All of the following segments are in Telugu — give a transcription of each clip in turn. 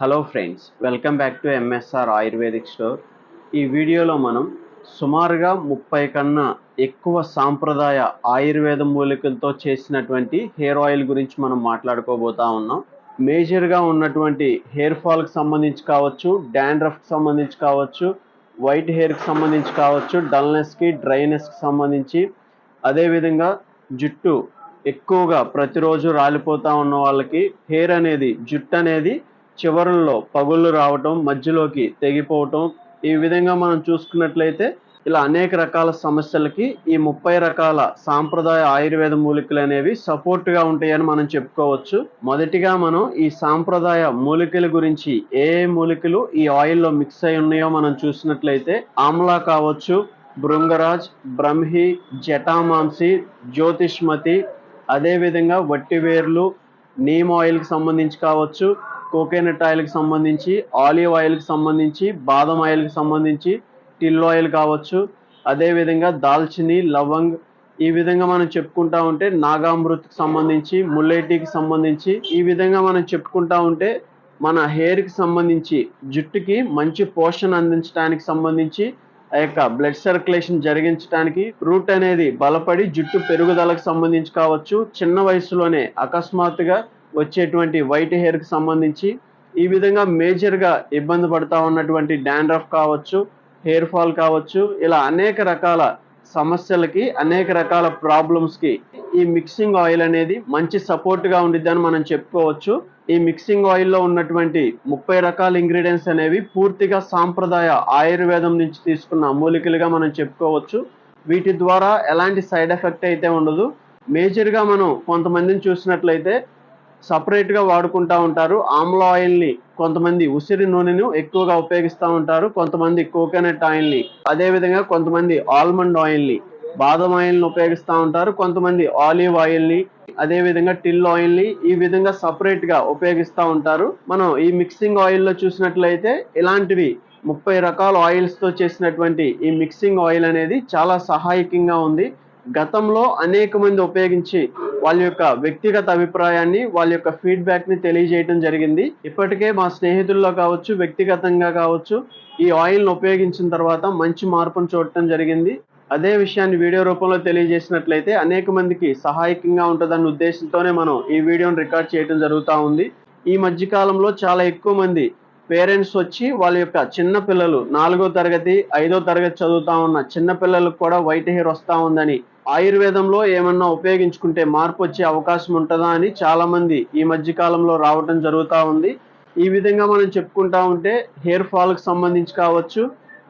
Hello friends welcome back to MSR ayurvedic store ఈ వీడియోలో మనం సుమారుగా ముప్పై కన్నా ఎక్కువ సాంప్రదాయ ఆయుర్వేద మూలికలతో చేసినటువంటి హెయిర్ ఆయిల్ గురించి మనం మాట్లాడుకోబోతా ఉన్నాం. మేజర్గా ఉన్నటువంటి హెయిర్ ఫాల్కి సంబంధించి కావచ్చు డాండ్రఫ్కి సంబంధించి కావచ్చు వైట్ హెయిర్కి సంబంధించి కావచ్చు డల్నెస్కి డ్రైనెస్కి సంబంధించి అదేవిధంగా జుట్టు ఎక్కువగా ప్రతిరోజు రాలిపోతూ ఉన్న వాళ్ళకి హెయిర్ అనేది జుట్టు అనేది చివరల్లో పగుళ్ళు రావటం మధ్యలోకి తెగిపోవటం ఈ విధంగా మనం చూసుకున్నట్లయితే ఇలా అనేక రకాల సమస్యలకి ఈ ముప్పై రకాల సాంప్రదాయ ఆయుర్వేద మూలికలు అనేవి సపోర్ట్గా ఉంటాయని మనం చెప్పుకోవచ్చు. మొదటిగా మనం ఈ సాంప్రదాయ మూలికల గురించి ఏ ఏ మూలికలు ఈ ఆయిల్లో మిక్స్ అయి ఉన్నాయో మనం చూసినట్లయితే ఆమ్లా కావచ్చు భృంగరాజ్ బ్రహ్మి జటామాంసి జ్యోతిష్మతి అదేవిధంగా వట్టివేర్లు నీమ్ ఆయిల్కి సంబంధించి కావచ్చు కోకోనట్ ఆయిల్కి సంబంధించి ఆలివ్ ఆయిల్కి సంబంధించి బాదం ఆయిల్కి సంబంధించి టిల్ ఆయిల్ కావచ్చు అదేవిధంగా దాల్చిని లవంగ్ ఈ విధంగా మనం చెప్పుకుంటా ఉంటే నాగామృత్కి సంబంధించి ముల్లేటికి సంబంధించి ఈ విధంగా మనం చెప్పుకుంటా ఉంటే మన హెయిర్కి సంబంధించి జుట్టుకి మంచి పోషణ అందించడానికి సంబంధించి ఆ యొక్క బ్లడ్ సర్క్యులేషన్ జరిగించడానికి రూట్ అనేది బలపడి జుట్టు పెరుగుదలకు సంబంధించి కావచ్చు చిన్న వయసులోనే అకస్మాత్తుగా వచ్చేటువంటి వైట్ హెయిర్కి సంబంధించి ఈ విధంగా మేజర్గా ఇబ్బంది పడతా ఉన్నటువంటి డాండ్రఫ్ కావచ్చు హెయిర్ ఫాల్ కావచ్చు ఇలా అనేక రకాల సమస్యలకి అనేక రకాల ప్రాబ్లమ్స్కి ఈ మిక్సింగ్ ఆయిల్ అనేది మంచి సపోర్ట్గా ఉండిద్దని మనం చెప్పుకోవచ్చు. ఈ మిక్సింగ్ ఆయిల్లో ఉన్నటువంటి ముప్పై రకాల ఇంగ్రీడియంట్స్ అనేవి పూర్తిగా సాంప్రదాయ ఆయుర్వేదం నుంచి తీసుకున్న మూలికలుగా మనం చెప్పుకోవచ్చు. వీటి ద్వారా ఎలాంటి సైడ్ ఎఫెక్ట్ అయితే ఉండదు. మేజర్గా మనం కొంతమందిని చూసినట్లయితే సపరేట్గా వాడుకుంటూ ఉంటారు. ఆమ్ల ఆయిల్ని కొంతమంది ఉసిరి నూనెను ఎక్కువగా ఉపయోగిస్తూ ఉంటారు. కొంతమంది కోకోనట్ ఆయిల్ని అదేవిధంగా కొంతమంది ఆల్మండ్ ఆయిల్ని బాదం ఆయిల్ని ఉపయోగిస్తూ ఉంటారు. కొంతమంది ఆలివ్ ఆయిల్ని అదేవిధంగా టిల్ ఆయిల్ని ఈ విధంగా సపరేట్గా ఉపయోగిస్తూ ఉంటారు. మనం ఈ మిక్సింగ్ ఆయిల్లో చూసినట్లయితే ఇలాంటివి ముప్పై రకాల ఆయిల్స్తో చేసినటువంటి ఈ మిక్సింగ్ ఆయిల్ అనేది చాలా సహాయకంగా ఉంది. గతంలో అనేక మంది ఉపయోగించి వాళ్ళ యొక్క వ్యక్తిగత అభిప్రాయాన్ని వాళ్ళ యొక్క ఫీడ్బ్యాక్ని తెలియజేయడం జరిగింది. ఇప్పటికే మా స్నేహితుల్లో కావచ్చు వ్యక్తిగతంగా కావచ్చు ఈ ఆయిల్ను ఉపయోగించిన తర్వాత మంచి మార్పును చూడటం జరిగింది. అదే విషయాన్ని వీడియో రూపంలో తెలియజేసినట్లయితే అనేక మందికి సహాయకంగా ఉంటుందన్న ఉద్దేశంతోనే మనం ఈ వీడియోను రికార్డ్ చేయడం జరుగుతూ ఉంది. ఈ మధ్యకాలంలో చాలా ఎక్కువ మంది పేరెంట్స్ వచ్చి వాళ్ళ యొక్క చిన్న పిల్లలు నాలుగో తరగతి ఐదో తరగతి చదువుతా ఉన్న చిన్న పిల్లలకు కూడా వైట్ హెయిర్ వస్తూ ఉందని ఆయుర్వేదంలో ఏమన్నా ఉపయోగించుకుంటే మార్పు వచ్చే అవకాశం ఉంటుందా అని చాలా మంది ఈ మధ్య కాలంలో రావటం జరుగుతూ ఉంది. ఈ విధంగా మనం చెప్పుకుంటా ఉంటే హెయిర్ ఫాల్కి సంబంధించి కావచ్చు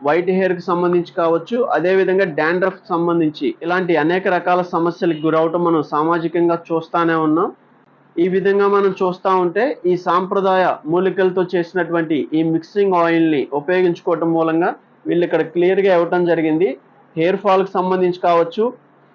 వైట్ హెయిర్కి సంబంధించి కావచ్చు అదేవిధంగా డాండ్రఫ్కి సంబంధించి ఇలాంటి అనేక రకాల సమస్యలకు గురవటం మనం సామాజికంగా చూస్తానే ఉన్నాం. ఈ విధంగా మనం చూస్తూ ఉంటే ఈ సాంప్రదాయ మూలికలతో చేసినటువంటి ఈ మిక్సింగ్ ఆయిల్ని ఉపయోగించుకోవటం మూలంగా వీళ్ళు ఇక్కడ క్లియర్గా ఇవ్వటం జరిగింది. హెయిర్ ఫాల్కి సంబంధించి కావచ్చు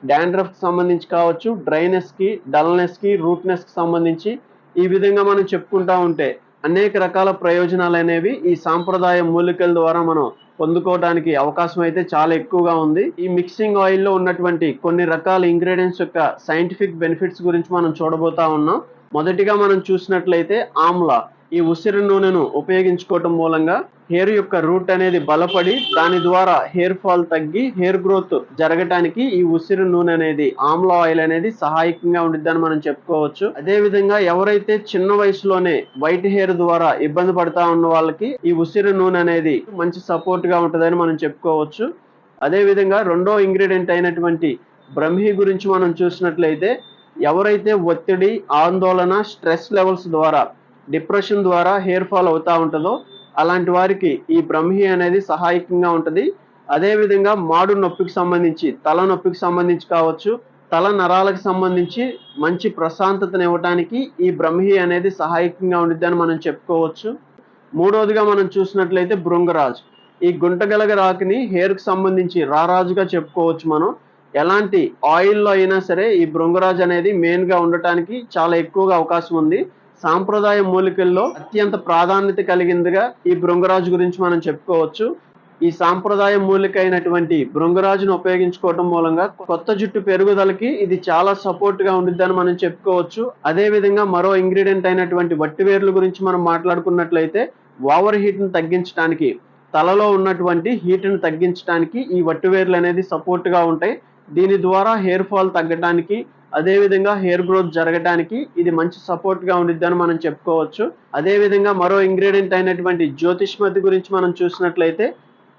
డాండ్రఫ్కి సంబంధించి కావచ్చు డ్రైనెస్కి డల్నెస్కి రూట్నెస్కి సంబంధించి ఈ విధంగా మనం చెప్పుకుంటా ఉంటే అనేక రకాల ప్రయోజనాలు అనేవి ఈ సాంప్రదాయ మూలికల ద్వారా మనం పొందుకోవడానికి అవకాశం అయితే చాలా ఎక్కువగా ఉంది. ఈ మిక్సింగ్ ఆయిల్లో ఉన్నటువంటి కొన్ని రకాల ఇంగ్రీడియంట్స్ యొక్క సైంటిఫిక్ బెనిఫిట్స్ గురించి మనం చూడబోతా ఉన్నాం. మొదటిగా మనం చూసినట్లయితే ఆమ్లా ఈ ఉసిరి నూనెను ఉపయోగించుకోవటం మూలంగా హెయిర్ యొక్క రూట్ అనేది బలపడి దాని ద్వారా హెయిర్ ఫాల్ తగ్గి హెయిర్ గ్రోత్ జరగటానికి ఈ ఉసిరి నూనె అనేది ఆమ్ల ఆయిల్ అనేది సహాయకంగా ఉండిద్దని మనం చెప్పుకోవచ్చు. అదే విధంగా ఎవరైతే చిన్న వయసులోనే వైట్ హెయిర్ ద్వారా ఇబ్బంది పడతా ఉన్న వాళ్ళకి ఈ ఉసిరి నూనె అనేది మంచి సపోర్ట్గా ఉంటుందని మనం చెప్పుకోవచ్చు. అదే విధంగా రెండో ఇంగ్రీడియంట్ అయినటువంటి బ్రహ్మి గురించి మనం చూసినట్లయితే ఎవరైతే ఒత్తిడి ఆందోళన స్ట్రెస్ లెవెల్స్ ద్వారా డిప్రెషన్ ద్వారా హెయిర్ ఫాల్ అవుతా ఉంటుందో అలాంటి వారికి ఈ బ్రహ్మి అనేది సహాయకంగా ఉంటుంది. అదేవిధంగా మాడు నొప్పికి సంబంధించి తల నొప్పికి సంబంధించి కావచ్చు తల నరాలకు సంబంధించి మంచి ప్రశాంతతను ఇవ్వటానికి ఈ బ్రహ్మి అనేది సహాయకంగా ఉండిద్దని మనం చెప్పుకోవచ్చు. మూడవదిగా మనం చూసినట్లయితే బృంగరాజ్. ఈ గుంటగలగ రాకిని హెయిర్కి సంబంధించి రారాజుగా చెప్పుకోవచ్చు మనం. ఎలాంటి ఆయిల్లో అయినా సరే ఈ భృంగరాజ్ అనేది మెయిన్గా ఉండటానికి చాలా ఎక్కువగా అవకాశం ఉంది. సాంప్రదాయ మూలికల్లో అత్యంత ప్రాధాన్యత కలిగిందిగా ఈ భృంగరాజు గురించి మనం చెప్పుకోవచ్చు. ఈ సాంప్రదాయ మూలిక అయినటువంటి భృంగరాజును ఉపయోగించుకోవటం మూలంగా కొత్త జుట్టు పెరుగుదలకి ఇది చాలా సపోర్ట్గా ఉండిద్దని మనం చెప్పుకోవచ్చు. అదే విధంగా మరో ఇంగ్రీడియంట్ అయినటువంటి వట్టివేర్ల గురించి మనం మాట్లాడుకున్నట్లయితే ఓవర్ హీట్ను తగ్గించడానికి తలలో ఉన్నటువంటి హీట్ను తగ్గించడానికి ఈ వట్టివేర్లు అనేది సపోర్ట్గా ఉంటాయి. దీని ద్వారా హెయిర్ ఫాల్ తగ్గడానికి అదేవిధంగా హెయిర్ గ్రోత్ జరగడానికి ఇది మంచి సపోర్ట్గా ఉండిద్ది అని మనం చెప్పుకోవచ్చు. అదేవిధంగా మరో ఇంగ్రీడియంట్ అయినటువంటి జ్యోతిష్మతి గురించి మనం చూసినట్లయితే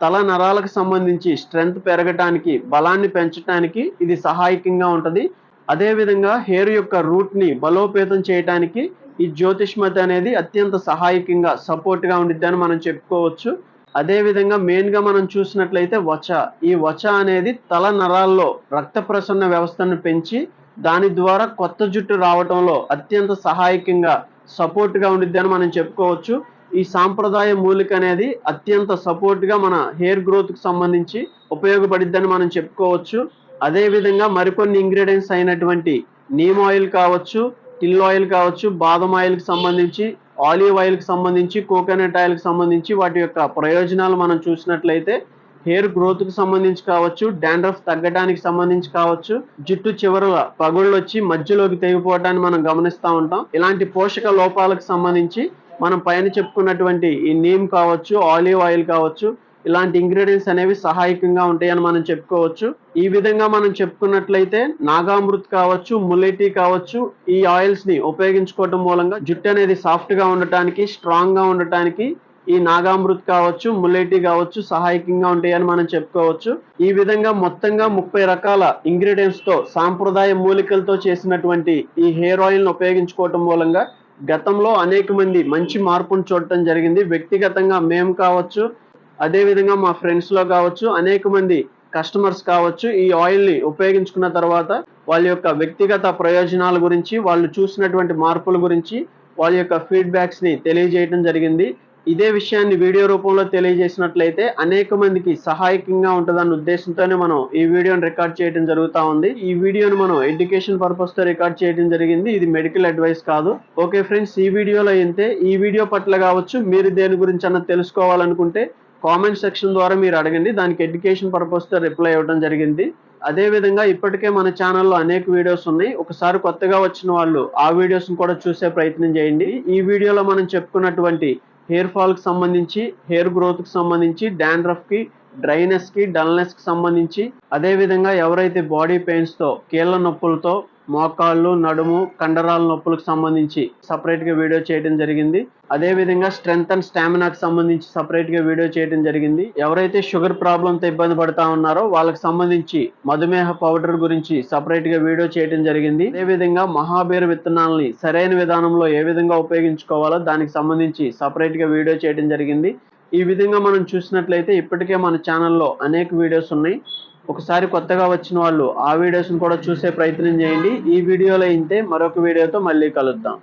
తల నరాలకు సంబంధించి స్ట్రెంగ్త్ పెరగటానికి బలాన్ని పెంచడానికి ఇది సహాయకంగా ఉంటుంది. అదేవిధంగా హెయిర్ యొక్క రూట్ని బలోపేతం చేయడానికి ఈ జ్యోతిష్మతి అనేది అత్యంత సహాయకంగా సపోర్ట్గా ఉండిద్ది అని మనం చెప్పుకోవచ్చు. అదేవిధంగా మెయిన్గా మనం చూసినట్లయితే వచ. ఈ వచ అనేది తల నరాల్లో రక్త ప్రసరణ వ్యవస్థను పెంచి దాని ద్వారా కొత్త జుట్టు రావటంలో అత్యంత సహాయకంగా సపోర్ట్గా ఉండిద్ది అని మనం చెప్పుకోవచ్చు. ఈ సాంప్రదాయ మూలిక అనేది అత్యంత సపోర్ట్గా మన హెయిర్ గ్రోత్కు సంబంధించి ఉపయోగపడిద్దని మనం చెప్పుకోవచ్చు. అదేవిధంగా మరికొన్ని ఇంగ్రీడియంట్స్ అయినటువంటి నీమ్ ఆయిల్ కావచ్చు టిల్ ఆయిల్ కావచ్చు బాదం ఆయిల్కి సంబంధించి ఆలివ్ ఆయిల్కి సంబంధించి కోకోనట్ ఆయిల్కి సంబంధించి వాటి యొక్క ప్రయోజనాలు మనం చూసినట్లయితే హెయిర్ గ్రోత్కి సంబంధించి కావచ్చు డాండ్రఫ్ తగ్గడానికి సంబంధించి కావచ్చు జుట్టు చివర పగుళ్ళు వచ్చి మధ్యలోకి తెగిపోవటాన్ని మనం గమనిస్తూ ఉంటాం. ఇలాంటి పోషక లోపాలకు సంబంధించి మనం పైన చెప్పుకున్నటువంటి ఈ నీమ్ కావచ్చు ఆలివ్ ఆయిల్ కావచ్చు ఇలాంటి ఇంగ్రీడియంట్స్ అనేవి సహాయకంగా ఉంటాయని మనం చెప్పుకోవచ్చు. ఈ విధంగా మనం చెప్పుకున్నట్లయితే నాగామృత్ కావచ్చు ముల్లెటీ కావచ్చు ఈ ఆయిల్స్ని ఉపయోగించుకోవటం మూలంగా జుట్టు అనేది సాఫ్ట్గా ఉండటానికి స్ట్రాంగ్గా ఉండటానికి ఈ నాగామృత్ కావచ్చు ములైటీ కావచ్చు సహాయకంగా ఉంటాయని మనం చెప్పుకోవచ్చు. ఈ విధంగా మొత్తంగా ముప్పై రకాల ఇంగ్రీడియంట్స్తో సాంప్రదాయ మూలికలతో చేసినటువంటి ఈ హెయిర్ ఆయిల్ను ఉపయోగించుకోవటం మూలంగా గతంలో అనేక మంది మంచి మార్పును చూడటం జరిగింది. వ్యక్తిగతంగా మేము కావచ్చు అదేవిధంగా మా ఫ్రెండ్స్లో కావచ్చు అనేక మంది కస్టమర్స్ కావచ్చు ఈ ఆయిల్ని ఉపయోగించుకున్న తర్వాత వాళ్ళ యొక్క వ్యక్తిగత ప్రయోజనాల గురించి వాళ్ళు చూసినటువంటి మార్పుల గురించి వాళ్ళ యొక్క ఫీడ్బ్యాక్స్ని తెలియజేయడం జరిగింది. ఇదే విషయాన్ని వీడియో రూపంలో తెలియజేసినట్లయితే అనేక మందికి సహాయకంగా ఉంటుందన్న ఉద్దేశంతోనే మనం ఈ వీడియోని రికార్డ్ చేయడం జరుగుతూ ఉంది. ఈ వీడియోని మనం ఎడ్యుకేషన్ పర్పస్తో రికార్డ్ చేయడం జరిగింది. ఇది మెడికల్ అడ్వైస్ కాదు. ఓకే ఫ్రెండ్స్ ఈ వీడియోలో అయితే ఈ వీడియో పట్ల కావచ్చు మీరు దేని గురించి అన్న తెలుసుకోవాలనుకుంటే కామెంట్ సెక్షన్ ద్వారా మీరు అడగండి. దానికి ఎడ్యుకేషన్ పర్పస్తో రిప్లై ఇవ్వడం జరిగింది. అదేవిధంగా ఇప్పటికే మన ఛానల్లో అనేక వీడియోస్ ఉన్నాయి. ఒకసారి కొత్తగా వచ్చిన వాళ్ళు ఆ వీడియోస్ని కూడా చూసే ప్రయత్నం చేయండి. ఈ వీడియోలో మనం చెప్పుకున్నటువంటి హెయిర్ ఫాల్కి సంబంధించి హెయిర్ గ్రోత్కి సంబంధించి డాండ్రఫ్కి డ్రైనెస్కి డల్నెస్కి సంబంధించి అదేవిధంగా ఎవరైతే బాడీ పెయిన్స్తో కీళ్ళ నొప్పులతో మోకాళ్ళు నడుము కండరాల నొప్పులకు సంబంధించి సపరేట్గా వీడియో చేయడం జరిగింది. అదే విధంగా స్ట్రెంగ్త్ అండ్ స్టామినాకు సంబంధించి సపరేట్గా వీడియో చేయడం జరిగింది. ఎవరైతే షుగర్ ప్రాబ్లంతో ఇబ్బంది పడతా ఉన్నారో వాళ్ళకి సంబంధించి మధుమేహ పౌడర్ గురించి సపరేట్గా వీడియో చేయడం జరిగింది. అదేవిధంగా మహాబీర విత్తనాలని సరైన విధానంలో ఏ విధంగా ఉపయోగించుకోవాలో దానికి సంబంధించి సపరేట్గా వీడియో చేయడం జరిగింది. ఈ విధంగా మనం చూసినట్లయితే ఇప్పటికే మన ఛానల్లో అనేక వీడియోస్ ఉన్నాయి. ఒకసారి కొత్తగా వచ్చిన వాళ్ళు ఆ వీడియోస్ని కూడా చూసే ప్రయత్నం చేయండి. ఈ వీడియోలో అయితే మరొక వీడియోతో మళ్ళీ కలుద్దాం.